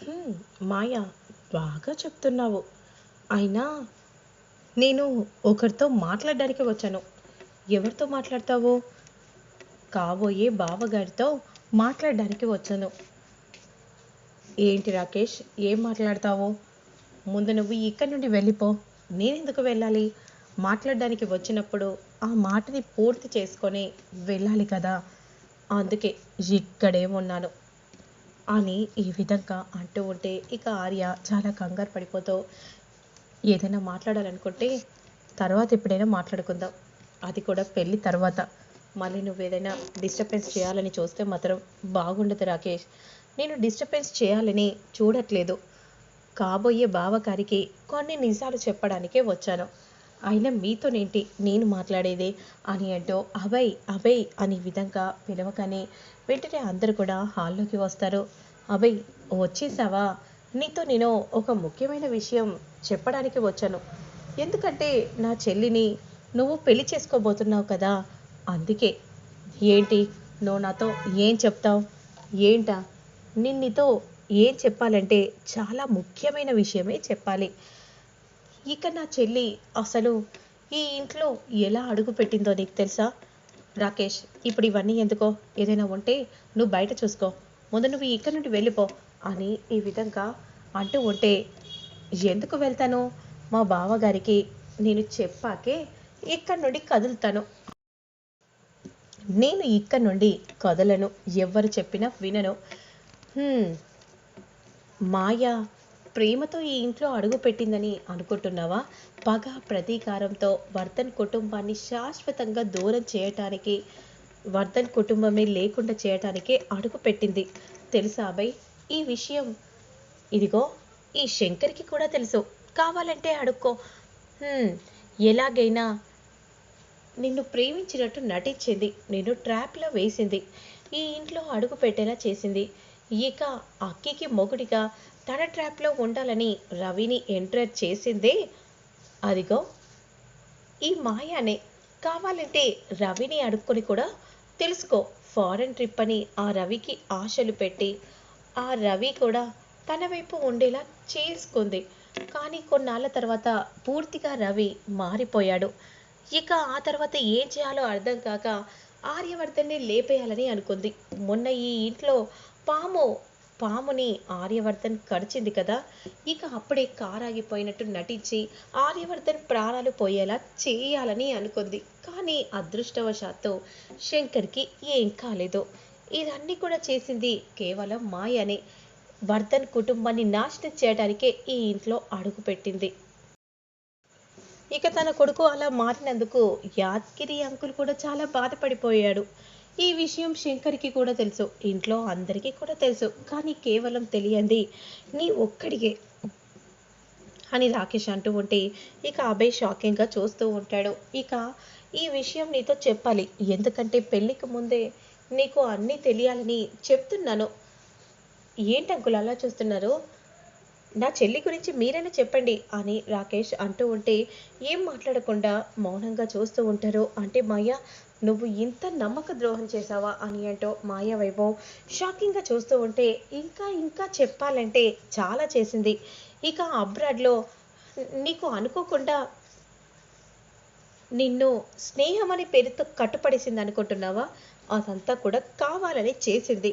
మాయా మాయ బాగా చెప్తున్నావు. అయినా నేను ఒకరితో మాట్లాడడానికి వచ్చాను. ఎవరితో మాట్లాడతావు? కాబోయే బావగారితో మాట్లాడడానికి వచ్చాను. ఏంటి రాకేష్ ఏం మాట్లాడతావు? ముందు నువ్వు ఇక్కడి నుండి వెళ్ళిపో. నేనెందుకు వెళ్ళాలి? మాట్లాడడానికి వచ్చినప్పుడు ఆ మాటని పూర్తి చేసుకొని వెళ్ళాలి కదా. అందుకే ఇక్కడే ఉన్నాను. అని ఈ విధంగా అంటూ ఉంటే ఇక ఆర్య చాలా కంగారు పడిపోతూ ఏదైనా మాట్లాడాలనుకుంటే తర్వాత ఎప్పుడైనా మాట్లాడుకుందాం. అది కూడా పెళ్ళి తర్వాత. మళ్ళీ నువ్వు ఏదైనా డిస్టర్బెన్స్ చేయాలని చూస్తే మాత్రం బాగుండదు రాకేష్. నేను డిస్టర్బెన్స్ చేయాలని చూడట్లేదు. కాబోయే బావగారికి కొన్ని నిజాలు చెప్పడానికే వచ్చాను. అయినా మీతోనేంటి? నేను మాట్లాడేది? అని అంటూ అభయ్ అభయ్ అనే విధంగా పిలవగానే వెంటనే అందరూ కూడా హాల్లోకి వస్తారు. అభయ్ వచ్చేసావా? నీతో నేను ఒక ముఖ్యమైన విషయం చెప్పడానికి వచ్చాను. ఎందుకంటే నా చెల్లిని నువ్వు పెళ్ళి చేసుకోబోతున్నావు కదా? అందుకే. ఏంటి? నువ్వు నాతో ఏం చెప్తావు? ఏంటా? నిన్నతో నీతో ఏం చెప్పాలంటే చాలా ముఖ్యమైన విషయమే చెప్పాలి. ఇక నా చెల్లి అసలు ఈ ఇంట్లో ఎలా అడుగు పెట్టిందో నీకు తెలుసా? రాకేష్ ఇప్పుడు ఇవన్నీ ఎందుకో? ఏదైనా ఉంటే నువ్వు బయట చూసుకో. ముందు నువ్వు ఇక్కడ నుండి వెళ్ళిపో అని ఈ విధంగా అంటూ ఉంటే ఎందుకు వెళ్తాను? మా బావగారికి నేను చెప్పాకే ఇక్కడి నుండి కదులుతాను. నేను ఇక్కడి నుండి కదలను. ఎవరు చెప్పినా వినను. మాయా మాయ ప్రేమతో ఈ ఇంట్లో అడుగు పెట్టిందని అనుకుంటున్నావా? పగ ప్రతీకారంతో వర్ధన్ కుటుంబాన్ని శాశ్వతంగా దూరం చేయటానికి వర్ధన్ కుటుంబమే లేకుండా చేయటానికే అడుగు పెట్టింది. తెలుసా అభయ్? ఈ విషయం ఇదిగో ఈ శంకర్కి కూడా తెలుసు. కావాలంటే అడుక్కో. ఎలాగైనా నిన్ను ప్రేమించినట్టు నటించింది. నిన్ను ట్రాప్లో వేసింది. ఈ ఇంట్లో అడుగు పెట్టేలా చేసింది. ఇక అక్కికి మొగుడిగా తన ట్రాప్లో ఉండాలని రవిని ఎంటర్ చేసిందే. అదిగో ఈ మాయానే. కావాలంటే రవిని అడుక్కొని కూడా తెలుసుకో ఫారెన్ ట్రిప్ అని ఆ రవికి ఆశలు పెట్టి. ఆ రవి కూడా తన వైపు ఉండేలా చేసుకుంది. కానీ కొన్నాళ్ళ తర్వాత పూర్తిగా రవి మారిపోయాడు. ఇక ఆ తర్వాత ఏం చేయాలో అర్థం కాక ఆర్యవర్ధన్ని లేపేయాలని అనుకుంది. మొన్న ఈ ఇంట్లో పాము పాముని ఆర్యవర్ధన్ కరిచింది కదా ఇక అప్పుడే కారాగిపోయినట్టు నటించి ఆర్యవర్ధన్ ప్రాణాలు పోయేలా చేయాలని అనుకుంది. కానీ అదృష్టవశాత్తు శంకర్కి ఏం కాలేదు. ఇదన్నీ కూడా చేసింది కేవలం మాయనే. వర్ధన్ కుటుంబాన్ని నాశనం చేయడానికే ఈ ఇంట్లో అడుగుపెట్టింది ఇక తన కొడుకు అలా మారినందుకు యాద్గిరి అంకుల్ కూడా చాలా బాధపడిపోయాడు. ఈ విషయం శంకర్కి కూడా తెలుసు. ఇంట్లో అందరికీ కూడా తెలుసు. కానీ కేవలం తెలియంది నీ ఒక్కడికే అని రాకేష్ అంటూ ఉంటే ఇక అభయ్ షాకింగ్గా చూస్తూ ఉంటాడు. ఇక ఈ విషయం నీతో చెప్పాలి. ఎందుకంటే పెళ్ళికి ముందే నీకు అన్నీ తెలియాలని చెప్తున్నాను. ఏంటి అంకుల్ అలా చూస్తున్నారు? నా చెల్లి గురించి మీరైనా చెప్పండి అని రాకేష్ అంటూ ఉంటే ఏం మాట్లాడకుండా మౌనంగా చూస్తూ ఉంటారు. అంటే మాయ నువ్వు ఇంత నమ్మక ద్రోహం చేసావా అని అంటూ మాయ వైభవ్ షాకింగ్గా చూస్తూ ఉంటే ఇంకా ఇంకా చెప్పాలంటే చాలా చేసింది. ఇక అబ్రాడ్లో నీకు అనుకోకుండా నిన్ను స్నేహం అనే పేరుతో కట్టుపడేసింది అనుకుంటున్నావా? అదంతా కూడా కావాలని చేసింది.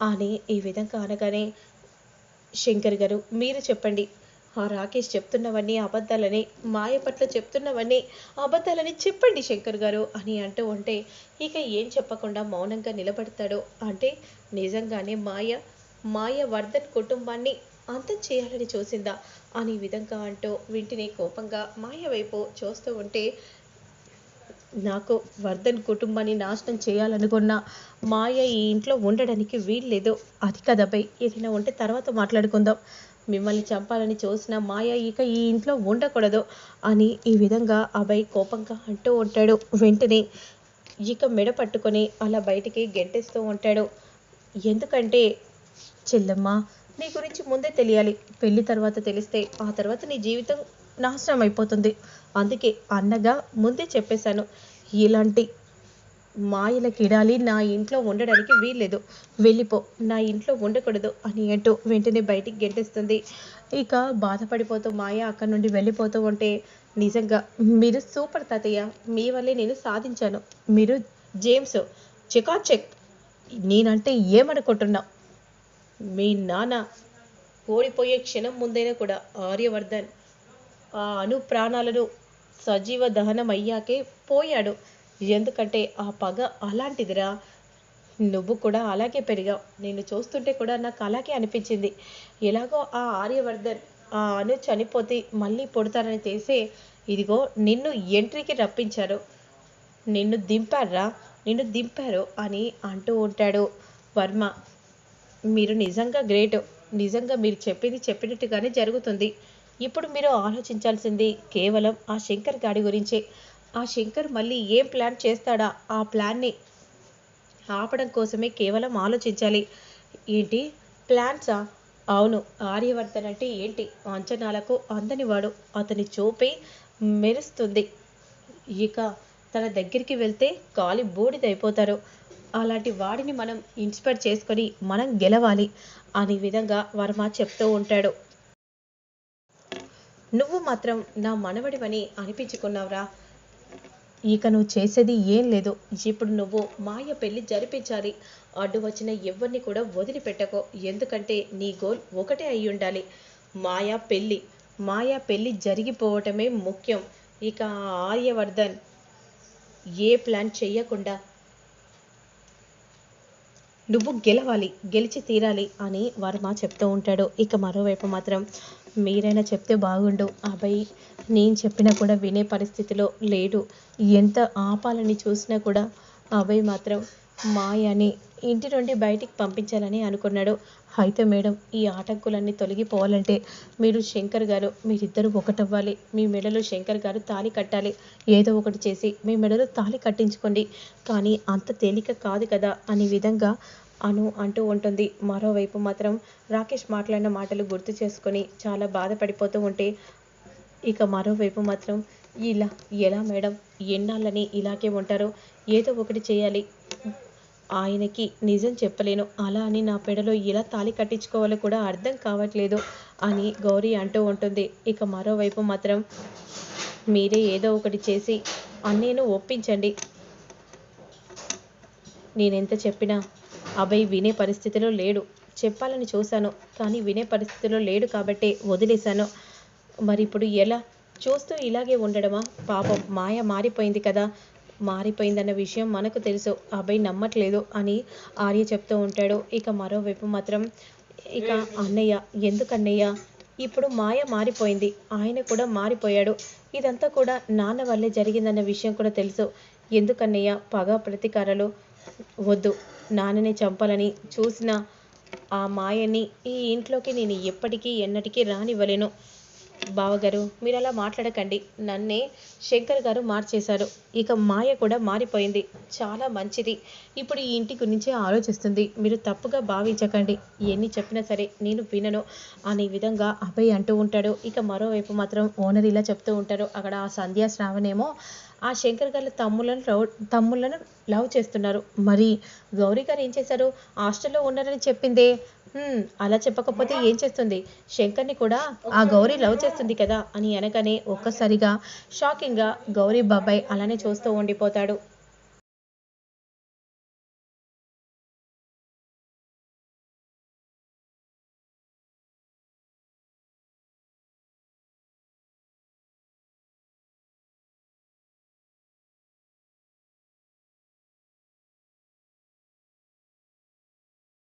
అని ఈ విధంగా అనగానే శంకర్ గారు మీరు చెప్పండి. ఆ రాకేష్ చెప్తున్నవన్నీ అబద్ధాలని మాయ పట్ల చెప్తున్నవన్నీ అబద్ధాలని చెప్పండి శంకర్ గారు అని అంటూ ఉంటే ఇక ఏం చెప్పకుండా మౌనంగా నిలబడతాడు అంటే నిజంగానే మాయ మాయ వర్ధన్ కుటుంబాన్ని అంతం చేయాలని చూసిందా అనే విధంగా అంటూ వింటిని కోపంగా మాయ వైపు చూస్తూ ఉంటే నాకు వర్ధన్ కుటుంబాన్ని నాశనం చేయాలనుకున్న మాయ ఈ ఇంట్లో ఉండడానికి వీల్లేదు. అది కదపై ఏదైనా ఉంటే తర్వాత మాట్లాడుకుందాం. మిమ్మల్ని చంపాలని చూసిన మాయ ఇక ఈ ఇంట్లో ఉండకూడదు అని ఈ విధంగా అభయ్ కోపంగా అంటూ ఉంటాడు. వెంటనే ఇక మెడ పట్టుకొని అలా బయటికి గెంటేస్తూ ఉంటాడు. ఎందుకంటే చెల్లెమ్మ నీ గురించి ముందే తెలియాలి. పెళ్ళి తర్వాత తెలిస్తే ఆ తర్వాత నీ జీవితం నాశనం అయిపోతుంది. అందుకే అన్నగా ముందే చెప్పేశాను. ఇలాంటి మాయల కిడాలి నా ఇంట్లో ఉండడానికి వీల్లేదు. వెళ్ళిపో నా ఇంట్లో ఉండకూడదు అని అంటూ వెంటనే బయటికి గెంటేస్తుంది. ఇక బాధపడిపోతూ మాయ అక్కడి నుండి వెళ్ళిపోతూ ఉంటే నిజంగా మీరు సూపర్ తాతయ్య మీ వల్లే నేను సాధించాను. మీరు జేమ్స్ చెక్ నేనంటే ఏమనుకుంటున్నావు? మీ నాన్న ఓడిపోయే క్షణం ముందైనా కూడా ఆర్యవర్ధన్ ఆ అణు ప్రాణాలను సజీవ దహనం అయ్యాకే పోయాడు. ఎందుకంటే ఆ పగ అలాంటిదిరా. నువ్వు కూడా అలాగే పెరిగావు నేను చూస్తుంటే కూడా నాకు అలాగే అనిపించింది. ఎలాగో ఆ ఆర్యవర్ధన్ ఆ అను చనిపోతే మళ్ళీ పుడతారని తెలిసే ఇదిగో నిన్ను ఎంట్రీకి రప్పించారు. నిన్ను దింపారా? నిన్ను దింపారు అని అంటూ ఉంటాడు వర్మ. మీరు నిజంగా గ్రేట్. నిజంగా మీరు చెప్పింది చెప్పినట్టుగానే జరుగుతుంది. ఇప్పుడు మీరు ఆలోచించాల్సింది కేవలం ఆ శంకర్ గాడి గురించే. ఆ శంకర్ మళ్ళీ ఏం ప్లాన్ చేస్తాడా? ఆ ప్లాన్ని ఆపడం కోసమే కేవలం ఆలోచించాలి. ఏంటి? ప్లాన్సా? అవును. ఆర్యవర్ధన్ అంటే ఏంటి? అంచనాలకు అందనివాడు అతని చూపే మెరుస్తుంది. ఇక తన దగ్గరికి వెళ్తే కాలి బూడిదైపోతారు. అలాంటి వాడిని మనం ఇన్స్పైర్ చేసుకొని మనం గెలవాలి అనే విధంగా వర్మ చెప్తూ ఉంటాడు. నువ్వు మాత్రం నా మనవడివని అనిపించుకున్నావురా. ఇక నువ్వు చేసేది ఏం లేదు. ఇప్పుడు నువ్వు మాయ పెళ్ళి జరిపించాలి. అడ్డు వచ్చిన ఎవరిని కూడా వదిలిపెట్టకో. ఎందుకంటే నీ గోల్ ఒకటే అయి ఉండాలి. మాయా పెళ్ళి మాయా పెళ్ళి జరిగిపోవటమే ముఖ్యం. ఇక ఆర్యవర్ధన్ ఏ ప్లాన్ చెయ్యకుండా నువ్వు గెలవాలి గెలిచి తీరాలి అని వర్మ చెప్తూ ఉంటాడు. ఇక మరోవైపు మాత్రం మీరైనా చెప్తే బాగుండు. అబ్బాయి నేను చెప్పినా కూడా వినే పరిస్థితిలో లేడు. ఎంత ఆపాలని చూసినా కూడా అభయ్ మాత్రం మాయని ఇంటి నుండి బయటికి పంపించాలని అనుకున్నాడు. అయితే మేడం ఈ ఆటంకులన్నీ తొలగిపోవాలంటే మీరు శంకర్ గారు మీరిద్దరూ ఒకటవ్వాలి. మీ మెడలో శంకర్ గారు తాళి కట్టాలి. ఏదో ఒకటి చేసి మీ మెడలో తాళి కట్టించుకోండి. కానీ అంత తేలిక కాదు కదా అనే విధంగా అను అంటూ ఉంటుంది. మరోవైపు మాత్రం రాకేష్ మాట్లాడిన మాటలు గుర్తు చేసుకొని చాలా బాధపడిపోతూ ఉంటే ఇక మరోవైపు మాత్రం ఇలా ఎలా మేడం? ఎన్నాళ్ళని ఇలాగే ఉంటారో. ఏదో ఒకటి చేయాలి. ఆయనకి నిజం చెప్పలేను. అలా అని నా పెడలో ఎలా తాళి కట్టించుకోవాలో కూడా అర్థం కావట్లేదు అని గౌరీ అంటూ ఉంటుంది. ఇక మరోవైపు మాత్రం మీరే ఏదో ఒకటి చేసి అన్నయ్యను ఒప్పించండి. నేనెంత చెప్పినా అభయ్ వినే పరిస్థితిలో లేడు. చెప్పాలని చూశాను కానీ వినే పరిస్థితిలో లేడు కాబట్టే వదిలేశాను. మరి ఇప్పుడు ఎలా? చూస్తూ ఇలాగే ఉండడమా? పాపం మాయ మారిపోయింది కదా. మారిపోయిందన్న విషయం మనకు తెలుసు. అభయ్ నమ్మట్లేదు అని ఆర్య చెప్తూ ఉంటాడు. ఇక మరోవైపు మాత్రం ఇక అన్నయ్య ఎందుకన్నయ్య ఇప్పుడు మాయ మారిపోయింది. ఆయన కూడా మారిపోయాడు. ఇదంతా కూడా నాన్న వల్లే జరిగిందన్న విషయం కూడా తెలుసు. ఎందుకన్నయ్య పగ ప్రతీకారాలు వద్దు. నాన్నని చంపాలని చూసిన ఆ మాయని ఈ ఇంట్లోకి నేను ఎప్పటికీ ఎన్నటికీ రానివ్వలేను. బావగారు మీరు అలా మాట్లాడకండి. నన్నే శంకర్ గారు మార్చేశారు. ఇక మాయ కూడా మారిపోయింది. చాలా మంచిది. ఇప్పుడు ఈ ఇంటి గురించి ఆలోచిస్తుంది. మీరు తప్పుగా భావించకండి. ఎన్ని చెప్పినా సరే నేను వినను అనే విధంగా అభయ్ అంటూ ఉంటాడు. ఇక మరోవైపు మాత్రం ఓనర్ ఇలా చెప్తూ ఉంటారు. అక్కడ ఆ సంధ్యా శ్రావణేమో ఆ శంకర్ గారి తమ్ములను లవ్ తమ్ముళ్ళను లవ్ చేస్తున్నారు. మరి గౌరీ గారు ఏం చేశారు? హాస్టల్లో ఉన్నారని చెప్పిందే. అలా చెప్పకపోతే ఏం చేస్తుంది? శంకర్ని కూడా ఆ గౌరీ లవ్ చేస్తుంది కదా అని అనగానే ఒక్కసారిగా షాకింగ్గా గౌరీ బాబాయ్ అలానే చూస్తూ ఉండిపోతాడు.